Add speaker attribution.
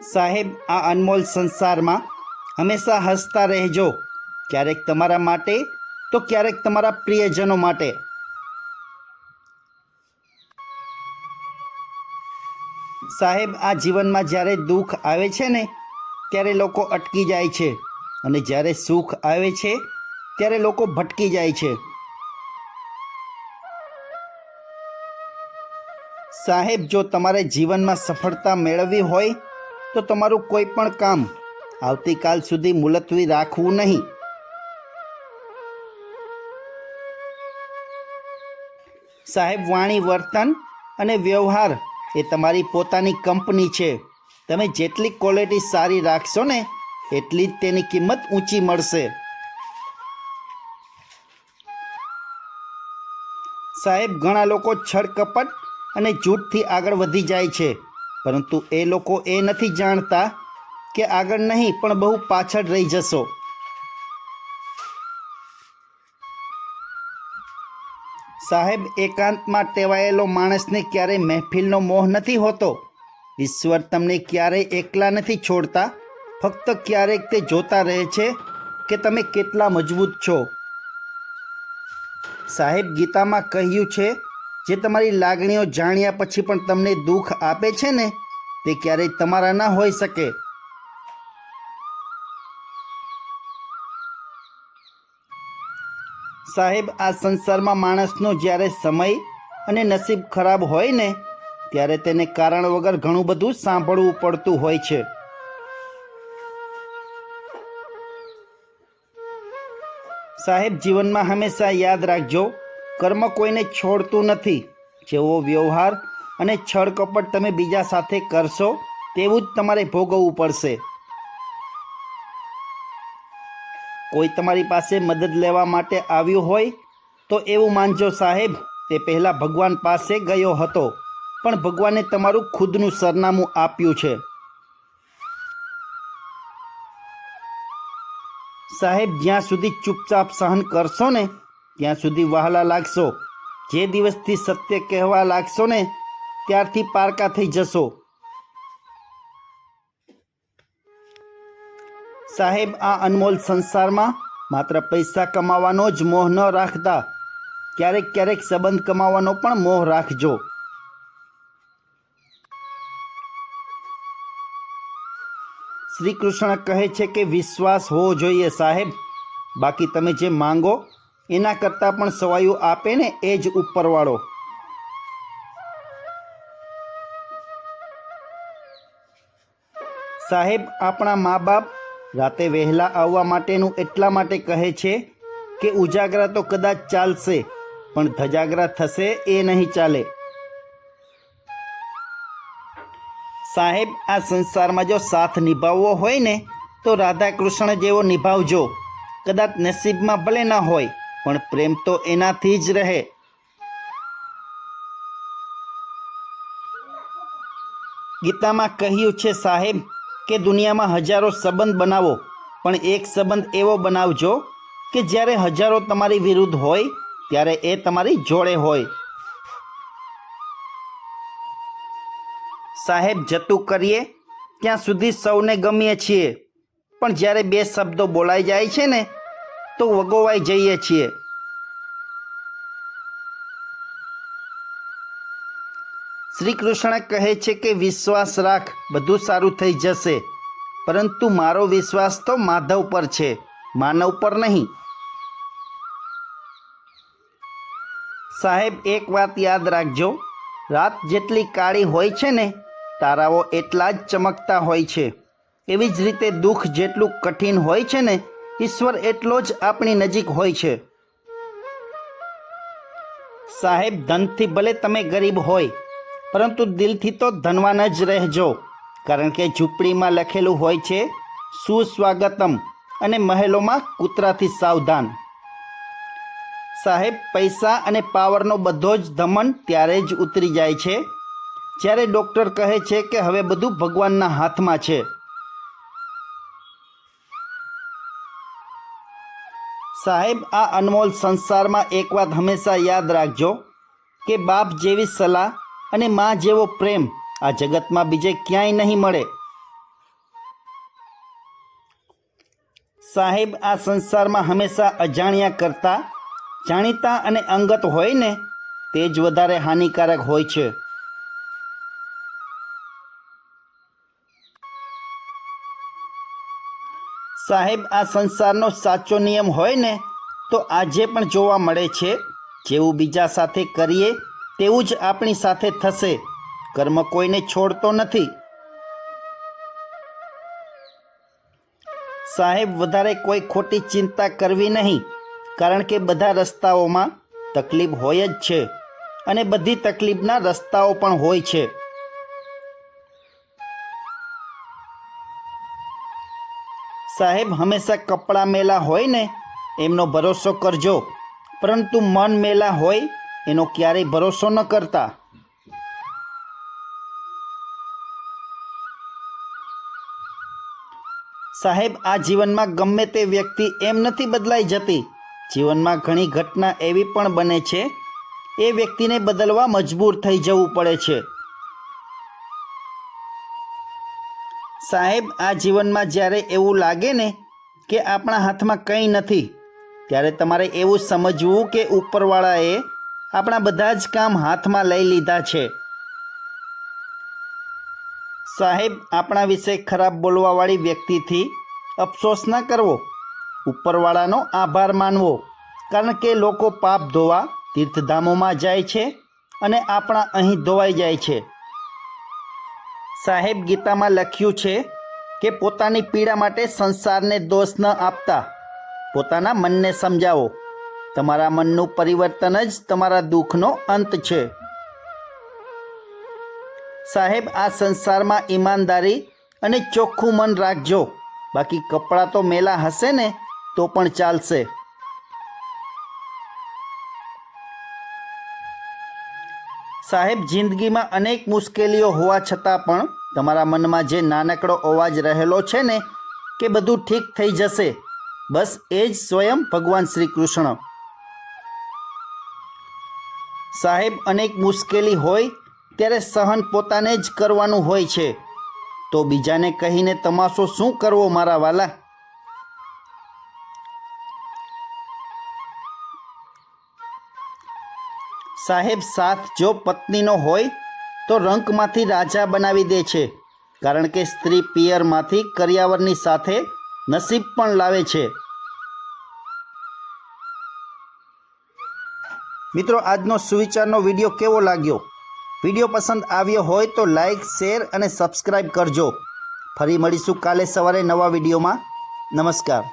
Speaker 1: સાહેબ, આ અનમોલ સંસારમાં હંમેશા હસતા રહેજો. ક્યારેક તમારા માટે, તો ક્યારેક તમારા પ્રિયજનો માટે. સાહેબ, આ જીવનમાં જ્યારે દુઃખ આવે છે ને, ત્યારે લોકો અટકી જાય છે. અને જ્યારે સુખ આવે છે, ત્યારે લોકો ભટકી જાય છે. સાહેબ, જો તમારે જીવનમાં સફળતા મેળવવી હોય તો તમારું કોઈ પણ કામ આવતીકાલ સુધી મુલતવી રાખવું નહીં. સાહેબ, વાણી, વર્તન અને વ્યવહાર એ તમારી પોતાની કંપની છે. તમે જેટલી ક્વોલિટી સારી રાખશો ને, એટલી જ તેની કિંમત ઊંચી મળશે. સાહેબ, ઘણા લોકો છળકપટ અને જૂઠથી આગળ વધી જાય છે. પરંતુ એ લોકો એ નથી જાણતા કે આગળ નહીં, પણ બહુ પાછળ રહી જશો. સાહેબ, એકાંતમાં ટેવાયેલો માણસને ક્યારેય મહેફિલનો મોહ નથી હોતો? ઈશ્વર તમને ક્યારેય એકલા નથી છોડતા? ફક્ત ક્યારેક તે જોતા રહે છે કે તમે કેટલા મજબૂત છો. સાહેબ, ગીતામાં કહ્યું છે જે તમારી લાગણીઓ જાણ્યા પછી પણ તમને દુઃખ આપે છે ને, તે ક્યારેય તમારા ના હોઈ શકે. સાહેબ, આ સંસારમાં માણસનો જ્યારે સમય અને નસીબ ખરાબ હોય ને, ત્યારે તેને કારણ વગર ઘણું બધું સાંભળવું પડતું હોય છે. સાહેબ, જીવનમાં હંમેશા યાદ રાખજો કર્મ કોઈને છોડતું નથી. જેવો વ્યવહાર અને છળ કપટ તમે બીજા સાથે કરશો, તેવું જ તમારે ભોગવવું પડશે. કોઈ તમારી પાસે મદદ લેવા માટે આવ્યું હોય, તો એવું માનજો સાહેબ, તે પહેલાં ભગવાન પાસે ગયો હતો, પણ ભગવાને તમારું ખુદનું સરનામું આપ્યું છે. સાહેબ, જ્યાં સુધી ચૂપચાપ સહન કરશો ને ત્યાં સુધી વહાલા લાગશો. જે દિવસથી સત્ય કહેવા લાગશો ને, ત્યારથી પારકા થઈ જશો. સાહેબ, આ અનમોલ સંસારમાં માત્ર પૈસા કમાવાનો જ મોહ ન રાખતા. ક્યારેક ક્યારેક સંબંધ કમાવાનો પણ મોહ રાખજો. શ્રી કૃષ્ણ કહે છે કે વિશ્વાસ હોવો જોઈએ સાહેબ. બાકી તમે જે માંગો એના કરતાં પણ સવાયું આપે ને એ જ ઉપરવાળો. સાહેબ, આપણા મા બાપ રાતે વહેલા આવવા માટેનું એટલા માટે કહે છે કે ઉજાગરા તો કદાચ ચાલશે, પણ ધજાગરા થશે એ નહીં ચાલે. સાહેબ, આ સંસારમાં જો સાથ નિભાવવો હોય ને, તો રાધા કૃષ્ણ જેવો નિભાવજો. કદાચ નસીબમાં ભલે ના હોય. પણ પ્રેમ તો એનાથી જ રહે. ગીતામાં કહ્યું છે, સાહેબ, કે દુનિયામાં હજારો સંબંધ બનાવો, પણ એક સંબંધ એવો બનાવજો કે જ્યારે હજારો તમારી વિરુદ્ધ હોય, ત્યારે એ તમારી જોડે હોય. સાહેબ, જતું કરીએ, ત્યાં સુધી સૌને ગમીએ છીએ, પણ જ્યારે બે શબ્દો બોલાઈ જાય છે ને તો વગોવાઈ જઈએ છીએ. શ્રી કૃષ્ણ કહે છે કે વિશ્વાસ રાખ, બધું સારું થઈ જશે. પરંતુ મારો વિશ્વાસ તો માધવ પર છે, માનવ પર નહીં. સાહેબ, એક વાત યાદ રાખજો. રાત જેટલી કાળી હોય છે ને, તારાઓ એટલા જ ચમકતા હોય છે. એવી જ રીતે દુઃખ જેટલું કઠિન હોય છે ને ઈશ્વર એટલો જ આપણી નજીક હોય છે. સાહેબ, ધનથી ભલે તમે ગરીબ હોય, પરંતુ દિલથી તો ધનવાન જ રહેજો. કારણ કે ઝૂંપડીમાં લખેલું હોય છે, સુસ્વાગતમ અને મહેલોમાં કૂતરાથી સાવધાન. સાહેબ, પૈસા અને પાવરનો બધો જ ધમન ત્યારે જ ઉતરી જાય છે, જ્યારે ડૉક્ટર કહે છે કે હવે બધું ભગવાનના હાથમાં છે. સાહેબ, આ અનમોલ સંસારમાં એક વાત હંમેશા યાદ રાખજો કે બાપ જેવી સલાહ અને મા જેવો પ્રેમ આ જગતમાં બીજે ક્યાંય નહીં મળે. સાહેબ, આ સંસારમાં હંમેશા અજાણ્યા કરતાં, જાણીતા અને અંગત હોય ને, તે જ વધારે હાનિકારક હોય છે. સાહેબ, આ સંસારનો સાચો નિયમ હોય ને, તો આજે પણ જોવા મળે છે. જેવું બીજા સાથે કરીએ, તેવું જ આપણી સાથે થશે. કર્મ કોઈને છોડતો નથી. સાહેબ, વધારે કોઈ ખોટી ચિંતા કરવી નહીં, કારણ કે બધા રસ્તાઓમાં તકલીફ હોય જ છે. અને બધી તકલીફના રસ્તાઓ પણ હોય છે. સાહેબ, હંમેશા કપડાં મેલા હોય ને, એમનો ભરોસો કરજો. પરંતુ મન મેલા હોય, એનો ક્યારેય ભરોસો ન કરતા. સાહેબ, આ જીવનમાં ગમે તે વ્યક્તિ એમ નથી બદલાઈ જતી. જીવનમાં ઘણી ઘટના એવી પણ બને છે, એ વ્યક્તિને બદલવા મજબૂર થઈ જવું પડે છે. સાહેબ, આ જીવનમાં જ્યારે એવું લાગે ને કે આપણા હાથમાં કંઈ નથી, ત્યારે તમારે એવું સમજવું કે ઉપરવાળાએ આપણા બધા જ કામ હાથમાં લઈ લીધા છે. સાહેબ, આપણા વિશે ખરાબ બોલવાવાળી વ્યક્તિથી અફસોસ ન કરવો. ઉપરવાળાનો આભાર માનવો, કારણ કે લોકો પાપ ધોવા, તીર્થધામોમાં જાય છે અને આપણા અહીં ધોવાઈ જાય છે. સાહેબ ગીતામાં લખ્યું છે કે પોતાની પીડા માટે સંસારને દોષ ન આપતા. પોતાના મનને સમજાવો. તમારા મનનું પરિવર્તન જ તમારા દુઃખનો અંત છે. સાહેબ, આ સંસારમાં ઈમાનદારી અને ચોખ્ખું મન રાખજો. બાકી કપડાં તો મેલા હશે ને, તો પણ ચાલશે. સાહેબ, જિંદગીમાં અનેક મુશ્કેલીઓ હોવા છતાં પણ તમારા મનમાં જે નાનકડો અવાજ રહેલો છે ને, કે બધું ઠીક થઈ જશે, બસ એ જ સ્વયં ભગવાન શ્રી કૃષ્ણ. સાહેબ, અનેક મુશ્કેલી હોય ત્યારે સહન પોતાને જ કરવાનું હોય છે. તો બીજાને કહીને તમાશો શું કરવો મારા વાલા? સાહેબ સાથ જો પત્નીનો હોય, તો રંકમાંથી રાજા બનાવી દે છે. કારણ કે સ્ત્રી પિયરમાંથી કરિયાવરની સાથે નસીબ પણ લાવે છે. મિત્રો, આજનો સુવિચારનો વીડિયો કેવો લાગ્યો? વીડિયો પસંદ આવ્યો હોય તો લાઈક, શેર અને સબસ્ક્રાઈબ કરજો. ફરી મળીશું કાલે સવારે નવા વિડીયોમાં. નમસ્કાર.